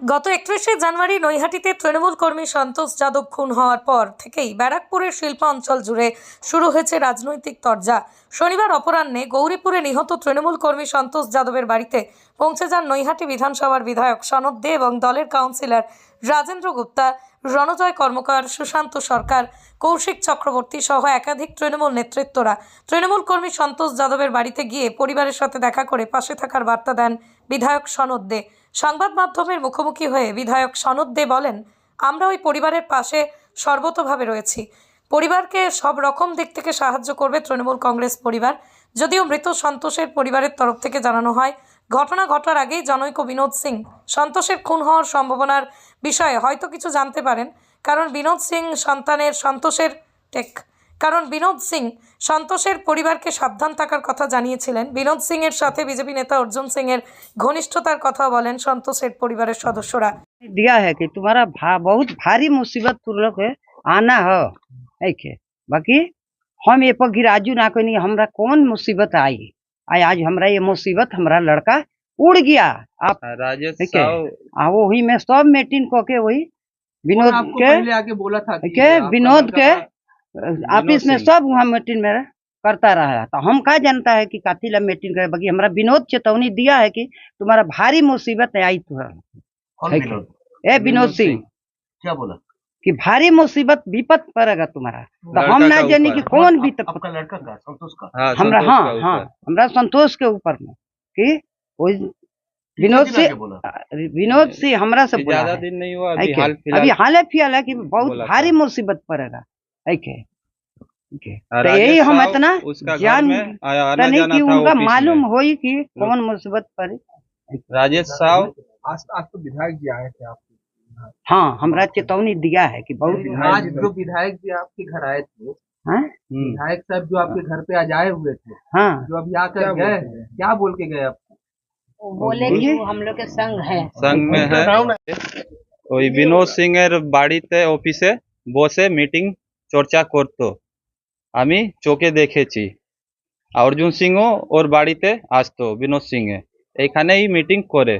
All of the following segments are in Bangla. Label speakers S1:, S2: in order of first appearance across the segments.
S1: গত একত্রিশে জানুয়ারি নৈহাটিতে তৃণমূল কর্মী সন্তোষ যাদব খুন হওয়ার পর থেকেই ব্যারাকপুরের শিল্প অঞ্চল জুড়ে শুরু হয়েছে রাজনৈতিক তরজা। শনিবার অপরাহ্নে গৌরীপুরে নিহত তৃণমূল কর্মী সন্তোষ যাদবের বাড়িতে পৌঁছে যান নৈহাটি বিধানসভার বিধায়ক সনদ দে এবং দলের কাউন্সিলর রাজেন্দ্র গুপ্তা, রণজয় কর্মকার, সুশান্ত সরকার, কৌশিক চক্রবর্তী সহ একাধিক তৃণমূল নেতৃত্বরা। তৃণমূল কর্মী সন্তোষ যাদবের বাড়িতে গিয়ে পরিবারের সাথে দেখা করে পাশে থাকার বার্তা দেন বিধায়ক সনদ দে। সংবাদ মাধ্যমের মুখোমুখি হয়ে বিধায়ক সনদ দে বলেন, আমরা ওই পরিবারের পাশে সর্বতোভাবে রয়েছি। পরিবারকে সব রকম দিক থেকে সাহায্য করবে তৃণমূল কংগ্রেস পরিবার। যদিও মৃত সন্তোষের পরিবারের তরফ থেকে জানানো হয়, ঘটনা ঘটার আগেই জনৈক বিনোদ সিং সন্তোষের খুন হওয়ার সম্ভাবনার বিষয়ে হয়তো কিছু জানতে পারেন, কারণ বিনোদ সিং সন্তানের সন্তোষের টেক। কারণ বিনোদ সিং সন্তোষের পরিবারকে সাবধান থাকার কথা জানিয়েছিলেন বিনোদ সিং এর সাথে বিজেপি নেতা অর্জুন সিং এর ঘনিষ্ঠতার কথা বলেন সন্তোষের পরিবারের সদস্যরা
S2: दिया है कि तुम्हारा भा, बहुत भारी मुसीबत तुम लोग के आना है ऐके बाकी हम ये पर गिराजू ना कोई नहीं हमरा कौन मुसीबत आई आई आज हमरा ये मुसीबत हमरा लड़का उड़ गया आप
S3: राजेश
S2: ठीक है।
S3: साव
S2: आ वही में सब मीटिंग को के वही विनोद
S4: आपको
S2: के
S4: पहले आके बोला था कि
S2: के
S4: आपका
S2: विनोद
S4: लड़का
S2: के
S4: का-
S2: ऑफ़िस में सब वहाँ मीटिंग में करता रहा तो हम का जानता है कि ला मीटिंग करे? बाकी हमरा विनोद चेतावनी दिया है कि तुम्हारा भारी मुसीबत आई तो है। ए विनोद सिंह।
S4: क्या बोला?
S2: कि भारी मुसीबत विपत पड़ेगा तुम्हारा। तो हम ना जानी कि कौन
S4: आप-
S2: विपत
S4: आपका लड़का का संतोष का।
S3: हाँ
S2: हमरा
S3: संतोष
S2: हाँ
S3: का
S2: हाँ हमरा संतोष के ऊपर में कि विनोद से विनोद से हमरा से बोला
S3: ज़्यादा दिन नहीं हुआ अभी हाल फ़िलहाल
S2: है कि बहुत भारी मुसीबत पड़ेगा। तो यही हम इतना
S3: ज्ञान
S2: नहीं कि उनका मालूम हो कि कौन मुसीबत पर
S3: राजेश साहब।
S4: तो- आज तो विधायक जी आए थे आप
S2: हाँ हमारा चेतावनी दिया है कि बहुत
S4: आज जो विधायक जी आपके घर आए थे
S2: हाँ?
S3: हम्म।
S4: विधायक साहब जो आपके हाँ। घर पे आज आए हुए थे
S2: हाँ।
S4: जो अभी आकर गए क्या बोल के गए आपको
S5: बोले कि हम लोग के संग है।
S3: संग में है। विनोद सिंह बाड़ी थे ऑफ़िस बोसे मीटिंग চর্চা করত। আমি চোখে দেখেছি। অর্জুন সিংও ওর বাড়িতে আসতো বিনোদ সিং এ এইখানেই মিটিং করে।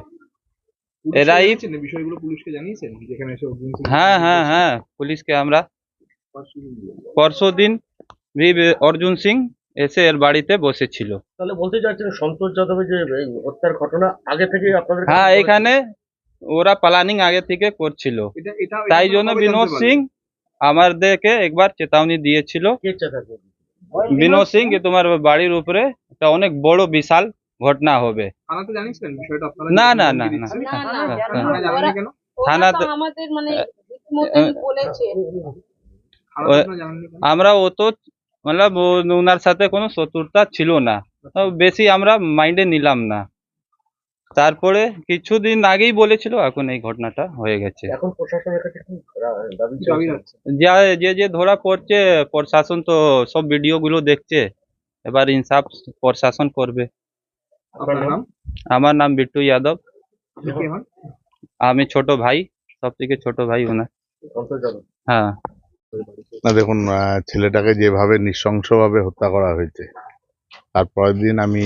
S3: এরাই
S4: বিষয়গুলো পুলিশকে জানিয়েছেন? যেখানে এসে অর্জুন সিং
S3: হ্যাঁ হ্যাঁ হ্যাঁ পুলিশকে আমরা পরশু দিন অর্জুন সিং এসে এর বাড়িতে বসেছিল।
S6: তাহলে বলতে চাচ্ছেন সন্তোষ যাদবের যে হত্যার ঘটনা আগে থেকে আপনাদের
S3: হ্যাঁ এখানে ওরা প্ল্যানিং আগে থেকে করছিল। তাই জন্য বিনোদ সিং আমাদেরকে একবার চেতাवनी দিয়েছিল। বিনোদ সিং তোমার বাড়ির উপরে একটা অনেক বড় বিশাল ঘটনা হবে। না না না না।
S5: মানে
S4: থানাতে কেন?
S3: আমরা ও তো মতলব ওনার সাথে কোনো শত্রুতা ছিল না। বেশি আমরা মাইন্ডে নিলাম না। তারপরে কিছুদিন আগেই বলেছিল এখন এই ঘটনাটা হয়ে গেছে।
S6: এখন প্রশাসনের কাছে কি দাবি
S3: যা যে যে ধরা পড়ছে প্রশাসন তো সব ভিডিও গুলো দেখছে। এবার ইনসাফ প্রশাসন করবে। আমার নাম বিট্টু যাদব। আমি ছোট ভাই সব থেকে ছোট ভাই ওনার হ্যাঁ।
S7: না দেখুন ছেলেটাকে যেভাবে নৃশংসভাবে হত্যা করা হয়েছে তারপরের দিন আমি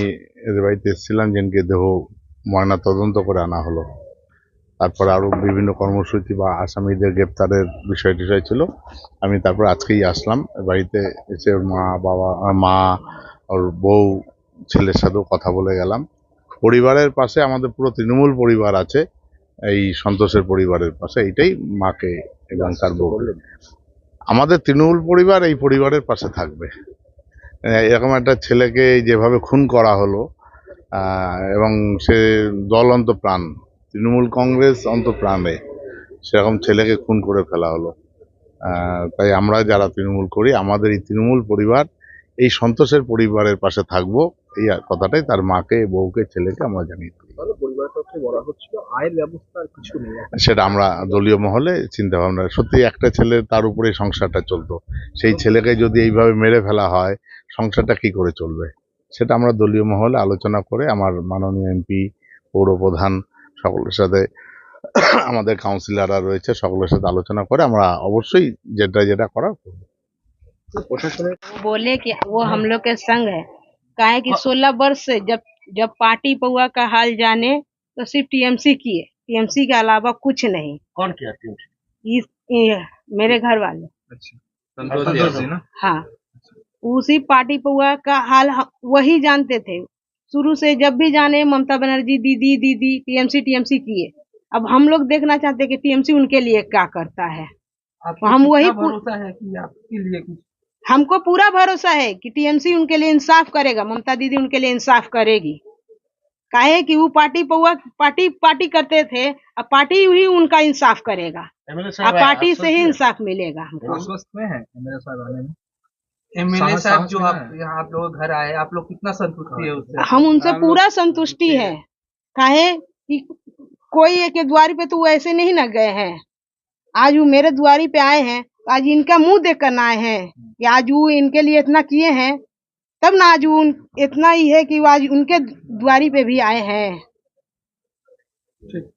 S7: এদের বাড়িতে এসেছিলাম যেনকে দেহ ময়না তদন্ত করে আনা হলো। তারপরে আরও বিভিন্ন কর্মসূচি বা আসামিদের গ্রেপ্তারের বিষয় টিষয় ছিল। আমি তারপর আজকেই আসলাম বাড়িতে এসে ওর মা, বাবা মা, ওর বউ, ছেলের সাথেও কথা বলে গেলাম। পরিবারের পাশে আমাদের পুরো তৃণমূল পরিবার আছে, এই সন্তোষের পরিবারের পাশে, এইটাই মাকে এবং তার বউ আমাদের তৃণমূল পরিবার এই পরিবারের পাশে থাকবে। এরকম একটা ছেলেকে যেভাবে খুন করা হলো এবং সে দল অন্তপ্রাণ তৃণমূল কংগ্রেস অন্তপ্রাণে সেরকম ছেলেকে খুন করে ফেলা হলো। তাই আমরা যারা তৃণমূল করি আমাদের এই তৃণমূল পরিবার এই সন্তোষের পরিবারের পাশে থাকব এই কথাটাই তার মাকে বউকে ছেলেকে আমরা জানিয়ে সেটা আমরা দলীয় মহলে চিন্তা ভাবনা সত্যি একটা ছেলে তার উপরে সংসারটা চলতো। সেই ছেলেকে যদি এইভাবে মেরে ফেলা হয় সংসারটা কি করে চলবে? সেটা আমরা দলীয় মহলে আলোচনা করে আমার মাননীয় এমপি পৌরপ্রধান সকলের সাথে আমাদের কাউন্সিলররা রয়েছে সকলের সাথে আলোচনা করে আমরা অবশ্যই যেটা যেটা করার করবো।
S6: প্রশাসনের
S5: वो बोले कि वो हम लोग के संग है काहे कि सोलह वर्ष से जब जब पार्टी पौआ का हाल जाने तो सिर्फ टीएमसी किए टीएमसी के अलावा कुछ नहीं
S6: कौन किया टीम
S5: इस ये, मेरे घर वाले
S4: अच्छा संतोष यादव ना
S5: हाँ उसी पार्टी पौआ का हाल वही जानते थे। शुरू से जब भी जाने ममता बनर्जी दीदी दीदी टीएमसी टीएमसी किए। अब हम लोग देखना चाहते हैं कि टीएमसी उनके लिए क्या करता है। हम वही
S4: भरोसा है कि आपके लिए कुछ?
S5: हमको पूरा भरोसा है कि टीएमसी उनके लिए इंसाफ करेगा ममता दीदी उनके लिए इंसाफ करेगी। काहे कि वो पार्टी पौआ पार्टी पार्टी करते थे अब पार्टी ही उनका इंसाफ करेगा। अब पार्टी से ही इंसाफ मिलेगा हमको।
S4: में है एमएलए साहब
S8: जो आप यहाँ आप लोग घर आए आप लोग कितना संतुष्टि है उससे?
S5: हम उनसे पूरा संतुष्टि है। काहे कि कोई एक द्वारी पे तो वो ऐसे नहीं ना गए हैं। आज वो मेरे द्वारी पे आए हैं आज इनका मुँह देख कर आए हैं कि आज वो इनके लिए इतना किए हैं। तब ना आज वो उन- इतना ही है कि वो आज उनके द्वारी पे भी आए हैं।
S4: ठीक।